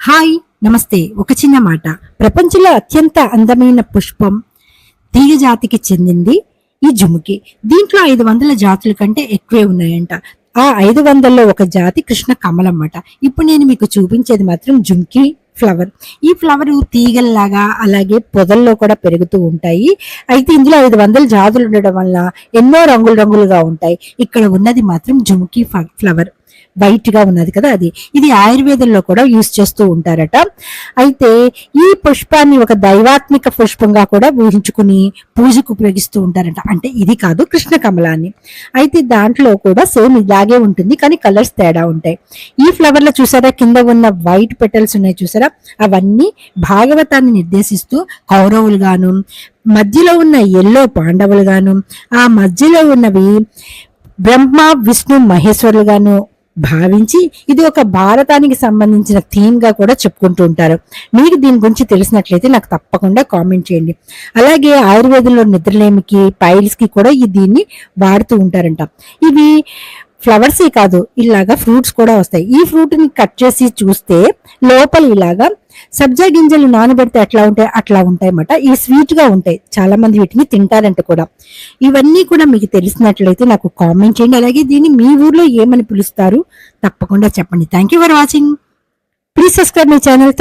Hi నమస్తే. ఒక చిన్న మాట. ప్రపంచంలో అత్యంత అందమైన పుష్పం తీగ జాతికి చెందింది ఈ జుముకి. దీంట్లో ఐదు వందల జాతుల కంటే ఎక్కువే ఉన్నాయంట. ఆ ఐదు వందల్లో ఒక జాతి కృష్ణ కమలం అన్నమాట ఇప్పుడు నేను మీకు చూపించేది మాత్రం జుంకి ఫ్లవర్. ఈ ఫ్లవర్ తీగల్లాగా అలాగే పొదల్లో కూడా పెరుగుతూ ఉంటాయి. అయితే ఇందులో ఐదు వందల జాతులు ఉండడం వల్ల ఎన్నో రంగులు రంగులుగా ఉంటాయి. ఇక్కడ ఉన్నది మాత్రం జుంకి ఫ్లవర్. వైట్గా ఉన్నది కదా అది. ఇది ఆయుర్వేదంలో కూడా యూస్ చేస్తూ ఉంటారట. అయితే ఈ పుష్పాన్ని ఒక దైవాత్మిక పుష్పంగా కూడా ఊహించుకుని పూజకు ఉపయోగిస్తూ ఉంటారట. అంటే ఇది కాదు కృష్ణ కమలాన్ని. అయితే దాంట్లో కూడా సేమ్ ఇలాగే ఉంటుంది కానీ కలర్స్ తేడా ఉంటాయి. ఈ ఫ్లవర్లో చూసారా? కింద ఉన్న వైట్ పెటల్స్ ఉన్నాయి చూసారా? అవన్నీ భాగవతాన్ని నిర్దేశిస్తూ కౌరవులుగాను మధ్యలో ఉన్న ఎల్లో పాండవులుగాను ఆ మధ్యలో ఉన్నవి బ్రహ్మ విష్ణు మహేశ్వరులుగాను భావించి ఇది ఒక భారతానికి సంబంధించిన థీమ్గా కూడా చెప్పుకుంటూ ఉంటారు. మీకు దీని గురించి తెలిసినట్లయితే నాకు తప్పకుండా కామెంట్ చేయండి. అలాగే ఆయుర్వేదంలో నిద్రలేమికి పైల్స్కి కూడా ఈ దీన్ని వాడుతూ ఉంటారంట. ఇవి ఫ్లవర్స్ కాదు ఇలాగా ఫ్రూట్స్ కూడా వస్తాయి. ఈ ఫ్రూట్ని కట్ చేసి చూస్తే లోపల ఇలాగా సబ్జా గింజలు నానబెడితే ఎట్లా ఉంటాయి అట్లా ఉంటాయి అన్నమాట ఈ స్వీట్గా ఉంటాయి. చాలా మంది వీటిని తింటారంట కూడా. ఇవన్నీ కూడా మీకు తెలిసినట్లయితే నాకు కామెంట్ చేయండి. అలాగే దీన్ని మీ ఊర్లో ఏమని పిలుస్తారు? తప్పకుండా చెప్పండి. Thank you for watching please subscribe my channel